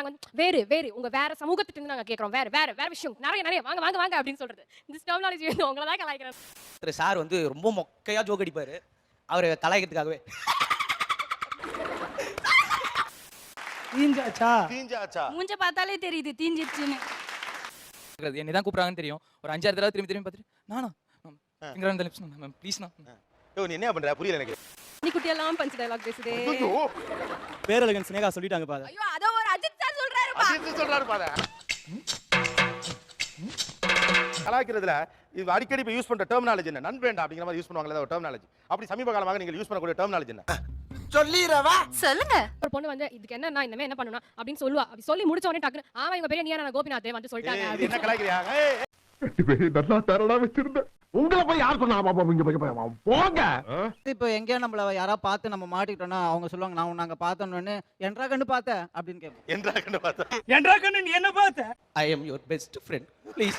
நாங்க வந்து வேறு வேறு உங்க வேற சமூகத்திட்ட இருந்து நாங்க கேக்குறோம். வேற வேற வேற விஷயம். நிறைய நிறைய. வாங்க வாங்க வாங்க அப்படின்னு சொல்றது. இந்த டெர்மினாலஜி வந்து உங்களை தான் கலாய்க்கிறேன் திரு சார் வந்து ரொம்ப மொக்கையா ஜோக் அடிப்பாரு. அவர் கலாய்க்கிறதுக்காகவே. தீஞ்சாச்சா? தீஞ்சாச்சா? மூஞ்ச பார்த்தாலே தெரியுது தீஞ்சிருச்சுன்னு. என்னை தான் கூப்பிடுறாங்கன்னு தெரியும். ஒரு அஞ்சாறு தடவை திரும்பி திரும்பி பார்த்துட்டு நானா? மேம் ப்ளீஸ் மேம் யோ நீ என்ன பண்ற? புரியல எனக்கு. நீ குட்டி எல்லாம் பஞ்ச் டயலாக் பேசுதே பேரழகன் சினேகா சொல்லிட்டாங்க பாரு. ஐயோ அத ஒரு அஜித் சார் சொல்றாருப்பா அஜித் சொல்றாரு பாரு. கலாய்க்கிறதுல இது அடிக்கடி இப்போ யூஸ் பண்ற டெர்மினாலஜி என்ன? நண்பேண்டா அப்படிங்கிற மாதிரி யூஸ் பண்ணுவாங்களே ஒரு டெர்மினாலஜி அப்படி சமீப காலமாக நீங்கள் யூஸ் பண்ணக்கூடிய டெர்மினாலஜி என்ன? சொல்லுங்க. ஒரு பொண்ணு வந்து இதுக்கு என்ன இந்த மாதிரி என்ன பண்ணணும் அப்படின்னு சொல்லுவா. அப்படி சொல்லி முடிச்ச உடனே டக்குனு ஆமா இவங்க பெரிய நீயா கோபிநாத்? வந்து சொல்லிட்டாங்க என்ன கலாய்க்கிறியா? ஏய், நல்லா தரடா வச்சிருந்தேன். உங்களை போய் யார் சொன்னா? போங்க. இப்போ எங்கேயா நம்மள யாரா பார்த்து நம்ம மாட்டிக்கிட்டோம்னா அவங்க சொல்லுவாங்க நான் நாங்க பார்த்தோன்னு என்றா கண்டு பார்த்தேன் அப்படின்னு கேட்போம். என்றா கண்டு பார்த்தா? என்றா கண்ணு நீ என்ன பார்த்த? I am your best friend please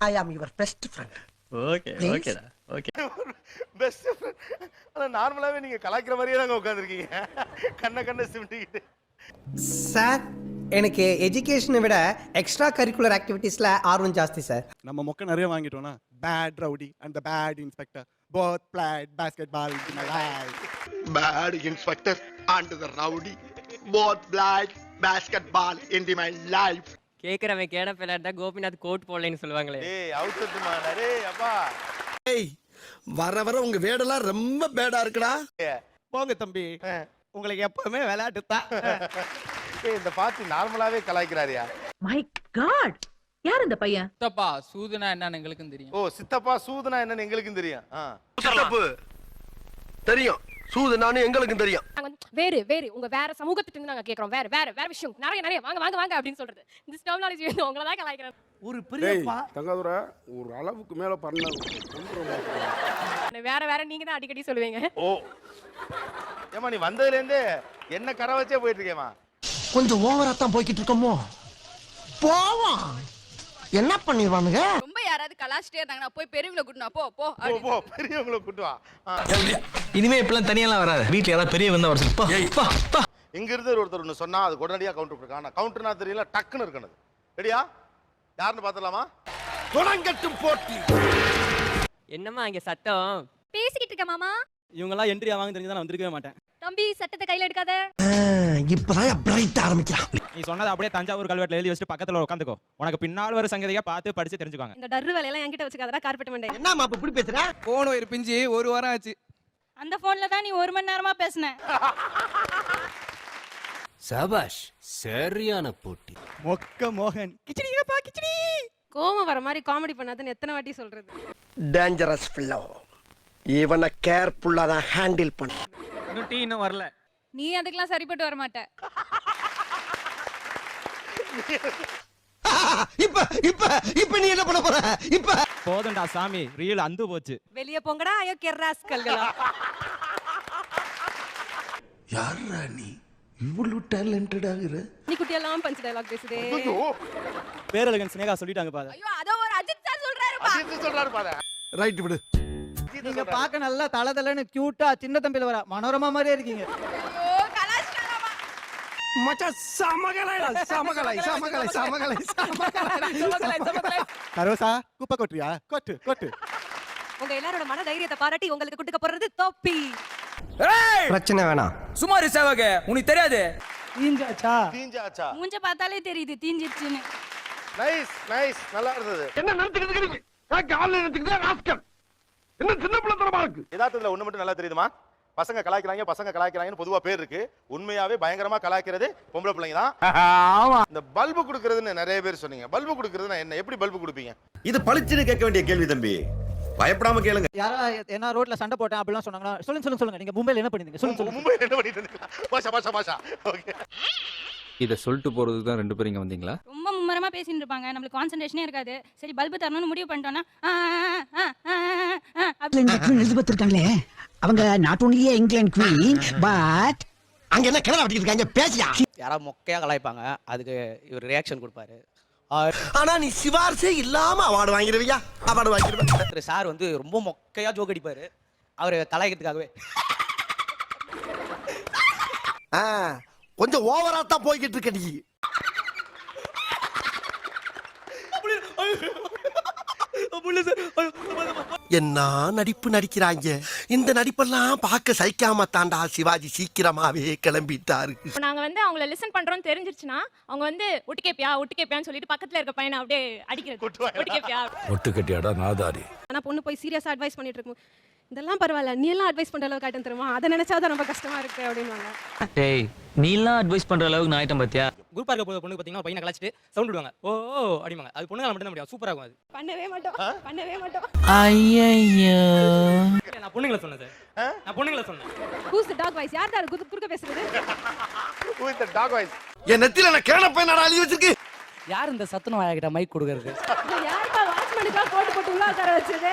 I am your best friend okay ஓகேடா ஓகே பெஸ்ட் ஆனா நார்மலாவே நீங்க கலாய்க்கிற மாதிரியே தாங்க உட்காந்துருக்கீங்க கண்ண கண்ண சிமிட்டிக்கிட்டு. சார் எனக்கு எஜுகேஷனை விட எக்ஸ்ட்ரா கரிக்குலர் ஆக்டிவிட்டீஸ்ல ஆர்வம் ஜாஸ்தி சார் நம்ம மொக்க நிறைய வாங்கிட்டோம்னா bad rowdy and bad inspector both played basketball bad inspector and the rowdy. Both black basketball in my life. கேக்குறவன் கேட பிள்ளையா கோபிநாத் கோட் போடலைன்னு சொல்லுவாங்களே. டேய் அவுத்துமா டேய் அப்பா. வர வர உங்க வேடெல்லாம் ரொம்ப பேடா இருக்குடா. போங்க தம்பி. உங்களுக்கு எப்பவுமே விளையாட்டு தான் இந்த பாத்தி நார்மலாவே கலாய்க்கிறாரியா? மை காட் யார் இந்த பையன்? தப்பா சூதுனா என்னன்னு எங்களுக்கும் தெரியும். ஓ சித்தப்பா சூதுனா என்னன்னு எங்களுக்கும் தெரியும். ஆ. தப்பு தெரியும். சூது நானும் எங்களுக்கும் தெரியும். நாங்க வந்து வேறு வேறு உங்க வேற சமூகத்திட்ட இருந்து நாங்க கேக்குறோம். வேற வேற வேற விஷயம். நிறைய நிறைய. வாங்க வாங்க வாங்க அப்படின்னு சொல்றது. இந்த டெர்மினாலஜி வந்து உங்களை தான் கலாய்க்கிறேன் ஒரு பெரியப்பா. தங்காதுரை ஒரு அளவுக்கு மேல பண்ண வேற வேற நீங்க தான் அடிக்கடி சொல்லுவீங்க. ஓ. ஏமா நீ வந்ததுல இருந்து என்ன கரை வச்சே போயிட்டு இருக்கேமா கொஞ்சம் ஓவரா தான் போய்கிட்டு இருக்கோமோ? போவோம். என்ன பண்ணிடுவானுங்க? ரொம்ப யாராவது கலாச்சிட்டே இருந்தாங்கன்னா போய் பெரியவங்களை கூட்டினா போ போ போ போ பெரியவங்களை கூட்டு வா. ஆ. இனிமே இப்பெல்லாம் தனியெல்லாம் வராது. வீட்ல யாராவது பெரிய வந்தா வர சொல்லு. இங்க இருந்து ஒருத்தர் ஒன்று சொன்னா அது உடனடியா கவுண்டர் கொடுக்கான கவுண்டர்னா தெரியல டக்குன்னு இருக்கணும் ரெடியா? யாருன்னு பாத்துலாமா தொடங்கட்டும் போட்டி. என்னம்மா இங்க சத்தம்? பேசிக்கிட்டு இருக்க மாமா. இவங்கெல்லாம் என்ட்ரி ஆவாங்க தெரிஞ்சு நான் வந்திருக்கவே மாட்டேன். தம்பி சட்டத்தை கையில எடுக்காத. இப்பதான் பிரைட் ஆரம்பிக்கிறான். நீ சொன்னதை அப்படியே தஞ்சாவூர் கல்வெட்டில் எழுதி வச்சுட்டு பக்கத்துல உட்காந்துக்கோ. உனக்கு பின்னால் வர சங்கதியா பார்த்து படிச்சு தெரிஞ்சுக்காங்க இந்த டர்ரு வேலையெல்லாம் என்கிட்ட வச்சுக்காதடா கார்பெட் மண்டை. என்னமா அப்ப இப்படி பேசுற? போன் ஒரு பிஞ்சு ஒரு வாரம் ஆச்சு. அந்த போன்ல தான் நீ ஒரு மணி நேரமா பேசுன. சபாஷ் சரியான போட்டி. மொக்க மோகன். கிச்சடிப்பா கிச்சடி. கோவம் வர மாதிரி காமெடி பண்ணாதுன்னு எத்தனை வாட்டி சொல்றது? டேஞ்சரஸ் பிள்ளோ இவனை கேர்ஃபுல்லா தான் ஹேண்டில் பண்ண இன்னும் டீ இன்னும் வரல. நீ அதுக்கெல்லாம் சரிப்பட்டு வர மாட்ட இப்ப இப்ப இப்ப நீ என்ன பண்ண போற? இப்ப. போதும்டா சாமி ரீல் அந்து போச்சு. வெளிய போங்கடா ஐயோ கெர்ராஸ்கல்களா யாரா நீ? இவ்வளவு டேலண்டட் ஆகுற நீ குட்டி எல்லாம் பஞ்ச் டயலாக் பேசுதே. ஐயோ. பேரழகன் சினேகா சொல்லிட்டாங்க பாரு. ஐயோ அத ஒரு அஜித் சார் சொல்றாருப்பா அஜித் சொல்றாரு பாரு. ரைட் விடு. அஜித் நீங்க. பார்க்க நல்லா தல தலன்னு கியூட்டா சின்ன தம்பியில வர மனோரமா மாதிரியே இருக்கீங்க. ஐயோ கலாச்சிட்டாராமா மச்சான் சமகலை சமகலை சமகலை சமகலை சமகலை கரோசா குப்பை கொட்டுறியா? கொட்டு கொட்டு. உங்க எல்லாரோட மன தைரியத்தை பாராட்டி உங்களுக்கு குட்டுக்க போறது தொப்பி. பிரச்சனை வேணாம். சுமார் சேவக உனக்கு தெரியாது? தீஞ்சாச்சா? தீஞ்சாச்சா? மூஞ்ச பார்த்தாலே தெரியுது தீஞ்சிருச்சுன்னு. நைஸ் நைஸ் நல்லா இருந்தது. என்ன ராஸ்கல். என்ன சின்ன பிள்ளைத்தனமா இருக்கு? யதார்த்தத்துல ஒண்ணு மட்டும் நல்லா தெரியுதுமா? பசங்க கலாய்க்கிறாங்க பசங்க கலாய்க்கிறாங்கன்னு பொதுவா பேர் இருக்கு. உண்மையாவே பயங்கரமா கலாய்க்கிறது பொம்பளை பிள்ளைங்க தான். இந்த பல்பு கொடுக்கறதுன்னு நிறைய பேர் சொன்னீங்க. பல்பு கொடுக்கறதுன்னா என்ன? எப்படி பல்பு கொடுப்பீங்க? இது பளிச்சுன்னு கேட்க வேண்டிய கேள்வி தம்பி. பயப்படாம கேளுங்க. யாரா என்ன ரோட்ல சண்டை போட்டேன் அப்படிலாம் சொன்னாங்கன்னா சொல்லுங்க சொல்லுங்க சொல்லுங்க. நீங்க மும்பைல என்ன பண்ணிருந்தீங்க? சொல்லுங்க சொல்லுங்க. மும்பை என்ன பண்ணிட்டு இருந்தீங்க? பாஷா பாஷா பாஷா. ஓகே இதை சொல்லிட்டு போறதுக்கு தான் ரெண்டு பேரும் இங்க வந்தீங்களா? ரொம்ப மும்மரமா பேசிட்டு இருப்பாங்க. நம்மளுக்கு கான்சென்ட்ரேஷனே இருக்காது. சரி பல்பு தரணும்னு முடிவு பண்ணிட்டோம்னா ஆ, ஆ, ஆ, ஆ, ஆ, அப்படி எலிசபெத் இருக்காங்களே. அவங்க not only England queen but அங்க என்ன கிணறு வெட்டிட்டு இருக்காங்க? பேசியா? யாராவது மொக்கையா கலாய்ப்பாங்க. அதுக்கு இவர் ரியாக்ஷன் கொடுப்பாரு. ஆனா நீ சிவார்சே இல்லாம அவார்டு வாங்கிடுவியா? அவார்டு வாங்கிடுவேன் திரு சார் வந்து ரொம்ப மொக்கையா ஜோக் அடிப்பாரு. அவர் கலாய்க்கிறதுக்காகவே கொஞ்சம் ஓவரா தான் போய்கிட்டு இருக்க நீ. என்ன நடிப்பு நடிக்கிறாங்க இந்த நடிப்பெல்லாம் பார்க்க சைக்காம தாண்டா சிவாஜி சீக்கிரமாவே கிளம்பிட்டாரு. இப்போ நாங்க வந்து அவங்கள லிசன் பண்றோம்னு தெரிஞ்சிருச்சுன்னா அவங்க வந்து ஒட்டு கேப்பியா ஒட்டு கேப்பியான்னு சொல்லிட்டு பக்கத்துல இருக்க பையனை அப்படியே அடிக்கிறது. ஒட்டு கேப்பியா? ஒட்டு கட்டியாடா நாதாரி. ஆனா பொண்ணு போய் சீரியஸா அட்வைஸ் பண்ணிட்டு இருக்கும். இதெல்லாம் பரவாயில்ல நீ எல்லாம் அட்வைஸ் பண்ற அளவுக்கு ஆட்டம் தருமா அதை நினைச்சாதான் ரொம்ப கஷ்டமா இருக்கு அப்படின்வாங்க டேய் நீ எல்லாம் அட்வைஸ் பண்ற அளவுக்கு நான் ஆயிட்டம் பாத்தியா? குரூப்பாக இருக்க போகிற பொண்ணு பார்த்தீங்கன்னா பையனை கலாச்சிட்டு சவுண்ட் விடுவாங்க. ஓ ஓ அப்படிமாங்க அது பொண்ணுங்க மட்டும் தான் முடியும் சூப்பராக இருக்கும் அது. பண்ணவே மாட்டோம். பண்ணவே மாட்டோம். ஐயோ நான் பொண்ணுங்களை சொன்னேன் சார். நான் பொண்ணுங்களை சொன்னேன். தி டாக் வாய்ஸ் யார் தான் குறுக்க குறுக்க பேசுறது? The dog voice? என் நெத்தில நான் கேன பையன் எழுதி வச்சிருக்கு யார் இந்த சத்துண வாயாக்கிட்ட மைக் கொடுக்கறது? யாருப்பா வாட்ச்மேனுக்கா போட்டு போட்டு உள்ள உட்கார வச்சது?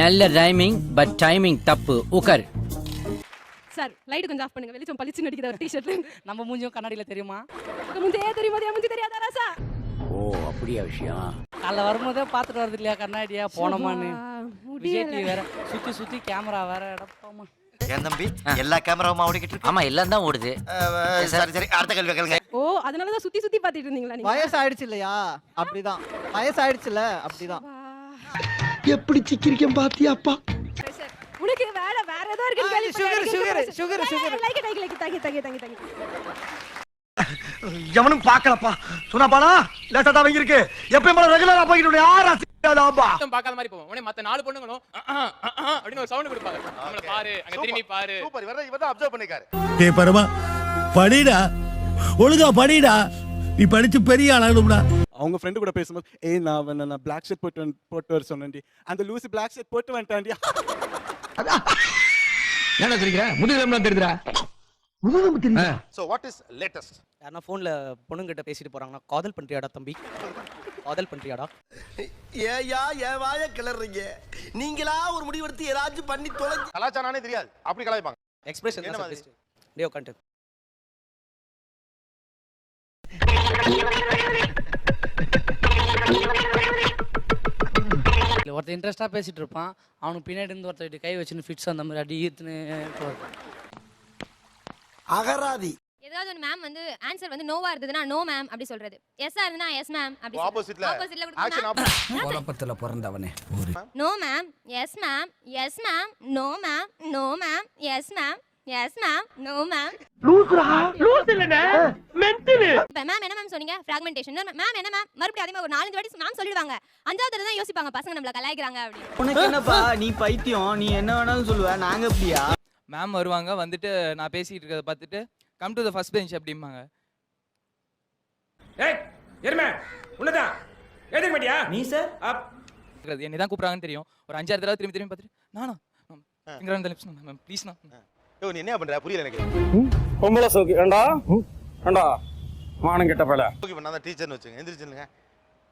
நல்ல ரைமிங் பட் டைமிங் தப்பு. உக்கர் சார் லைட் கொஞ்சம் ஆஃப் பண்ணுங்க. வெளிச்சம் பளிச்சு நடிக்குது ஒரு டிஷர்ட்ல நம்ம மூஞ்சியும் கண்ணாடியில் தெரியுமா? முந்தைய தெரியுமா? முந்தி தெரியாதா ராசா? ஓ அப்படியா விஷயம்? காலைல வரும்போதே பார்த்துட்டு வரது இல்லையா கண்ணாடியா போனோமான்னு? விஜய் டிவி வேற சுற்றி சுற்றி கேமரா வேற இடப்பாமா என் தம்பி? எல்லா கேமராவும் ஓடிக்கிட்டு இருக்கு. ஆமா எல்லாம் தான் ஓடுது. சரி சரி. அடுத்த கேள்வி கேளுங்க. ஓ அதனால தான் சுத்தி சுத்தி பாத்துட்டு இருந்தீங்களா நீங்க? வயசு ஆயிடுச்சு இல்லையா? அப்படிதான். வயசு ஆயிடுச்சுல அப்படிதான் எப்படி சிக்கிரிக்கம் பாத்தியாப்பா உனக்கு வேலை வேற ஏதோ இருக்கு sugar, sugar, sugar, sugar. Like like like தங்கி தங்கி தங்கி தங்கி எவனும் பாக்கலப்பா சொன்னாப்பானா லேசா தான் இருக்கு. எப்பயும் போல ரெகுலரா போய்கிட்டு யாரா சிக்காதாப்பா பார்க்காத மாதிரி போவோம். உடனே மற்ற நாலு பொண்ணுங்களும் அப்படின்னு ஒரு சவுண்ட் கொடுப்பாங்க. நம்மள பாரு அங்க திரும்பி பாரு. சூப்பர். இவர இவதான் அப்சர்வ் பண்ணிருக்காரு டேய் பரமா படிடா. ஒழுங்கா படிடா. நீ படிச்சு பெரிய ஆளாகணும்டா அவங்க ஃப்ரெண்டு கூட பேசும்போது ஏய் நான் நான் பிளாக் ஷர்ட் போட்டு போட்டு வர சொன்னேன்டி. அந்த லூசி பிளாக் ஷர்ட் போட்டு வந்துட்டான்டி. என்ன சொல்லிக்கிற முதுகெலும்புலாம் தெரியுதுடா. சோ வாட் இஸ் லேட்டஸ்ட் யாருன்னா ஃபோனில் பொண்ணுங்கிட்ட பேசிட்டு போறாங்கன்னா காதல் பண்றியாடா தம்பி? காதல் பண்றியாடா? ஏயா ஏன் வாய கிளறீங்க நீங்களா ஒரு முடிவெடுத்து ஏதாச்சும் பண்ணி தொலைஞ்சு கலாச்சாரம்னே தெரியாது. அப்படி கலாய்ப்பாங்க. எக்ஸ்பிரஷன் என்ன மாதிரி? பெஸ்ட் டே உட்காந்து ஒருத்தன் இன்ட்ரெஸ்டாக பேசிட்டு இருப்பான். அவனுக்கு பின்னாடி இருந்து ஒருத்தர் இப்படி கை வச்சுன்னு ஃபிட்ஸ் அந்த மாதிரி அடி ஈர்த்துன்னு போறது. அகராதி. ஏதாவது ஒரு மேம் வந்து ஆன்சர் வந்து நோவா இருந்ததுன்னா நோ மேம் அப்படி சொல்றது. எஸ்ஸா இருந்ததுன்னா எஸ் மேம் அப்படி ஆப்போசிட்ல ஆப்போசிட்ல குழப்பத்துல பிறந்தவனே. No ma'am yes ma'am yes ma'am no ma'am no ma'am yes ma'am yes ma'am no ma'am இப்ப மேம் என்ன மேம் சொன்னீங்க? ஃபிராக்மெண்டேஷன் மேம் என்ன மேம் மறுபடியும் அதே ஒரு நாலஞ்சு வாட்டி மேம் சொல்லிடுவாங்க. அஞ்சாவது தடவை தான் யோசிப்பாங்க. பசங்க நம்மள கலாய்க்கிறாங்க அப்படின்னு. உனக்கு என்னப்பா? நீ பைத்தியம். நீ என்ன வேணாலும் சொல்லுவ. நாங்க எப்படியா மேம் வருவாங்க. வந்துட்டு நான் பேசிட்டு இருக்கிறத பார்த்துட்டு come to the first bench அப்படிம்பாங்க. ஏய் எருமை உன்னதான் எழுதிக்க மாட்டியா நீ சார் என்னை தான் கூப்பிட்றாங்கன்னு தெரியும். ஒரு அஞ்சாறு தடவை திரும்பி திரும்பி பார்த்துட்டு நானா? மேம் மேம் ப்ளீஸ் மேம் யோ நீ என்ன பண்ற? புரியல எனக்கு. பொம்பளை சோக்கு. ஏண்டா? ஏண்டா? மானம் கெட்ட பல ஓகே நான் தான் டீச்சர்னு வச்சுங்க எந்திரிச்சுங்க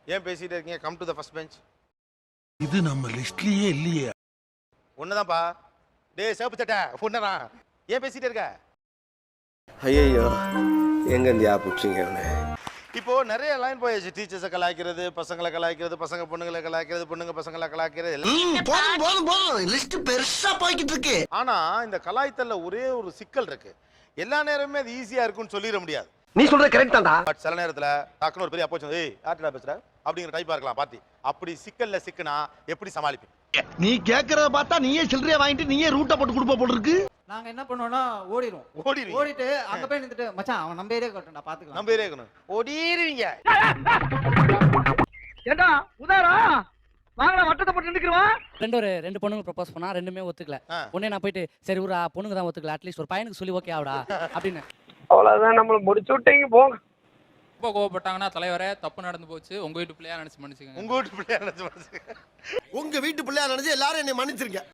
ஏன் பேசிட்டே இருக்கீங்க? Come to the first bench இது நம்ம லிஸ்ட்லயே இல்லையே. ஒண்ணுதான்ப்பா. டேய் சேப்பு சட்டை. ஒண்ணுதான் ஏன் பேசிட்டே இருக்க? ஐயோ எங்க இந்தியா பிடிச்சிங்க இப்போ நிறைய லைன் போயாச்சு. டீச்சர்ஸை கலாய்க்கிறது பசங்களை கலாய்க்கிறது பசங்க பொண்ணுங்களை கலாய்க்கிறது பொண்ணுங்க பசங்களை கலாய்க்கிறது எல்லாம் போதும் போதும் போதும். லிஸ்ட் பெருசா போய்கிட்டு இருக்கு. ஆனா இந்த கலாய்த்தல்ல ஒரே ஒரு சிக்கல் இருக்கு. எல்லா நேரமுமே அது ஈஸியா இருக்கும்னு சொல்லிட முடியாது. நீ சொல்றது கரெக்ட் தான்டா. பட் சில நேரத்துல டக்குனு ஒரு பெரிய அப்போச்சு ஏய் யார்கிட்ட பேசுற? அப்படிங்கிற டைப்பா இருக்கலாம் பார்ட்டி அப்படி சிக்கல்ல சிக்கனா எப்படி சமாளிப்பீங்க? நீ கேக்குறத பார்த்தா நீயே சில்லறைய வாங்கிட்டு நீயே ரூட்டை போட்டு கொடுப்ப போல இருக்கு. நாங்க என்ன பண்ணுவோம்னா ஓடிடுவோம். ஓடிடுவீங்க. ஓடிட்டு அங்க போய் நின்னுட்டு மச்சான் அவன் நம்ம ஏரியா கட்டண்டா பாத்துக்கலாம் நம்ம ஏரியா இருக்கணும் ஓடிடுவீங்க. ஏண்டா உதாரா? வாங்கடா வட்டத்தை போட்டு நின்னுக்குறவா ரெண்டு ஒரு ரெண்டு பொண்ணுங்க ப்ரப்போஸ் பண்ணா ரெண்டுமே ஒத்துக்கல. உடனே நான் போயிட்டு சரி ஒரு பொண்ணுங்க தான் ஒத்துக்கல. அட்லீஸ்ட் ஒரு பையனுக்கு சொல்லி ஓகே ஆகுடா அப்படின்னு. அவ்வளவுதான் நம்மள முடிச்சு விட்டீங்க போங்க ரொம்ப கோவப்பட்டாங்கன்னா தலைவரே தப்பு நடந்து போச்சு. உங்க வீட்டு பிள்ளையா நினைச்சு மன்னிச்சுக்கோங்க. உங்க வீட்டு பிள்ளையா நினைச்சு மனசுக்கு உங்க வீட்டு பிள்ளையா நினைச்சு எல்லாரும் என்னை மன்னிச்சிருங்க.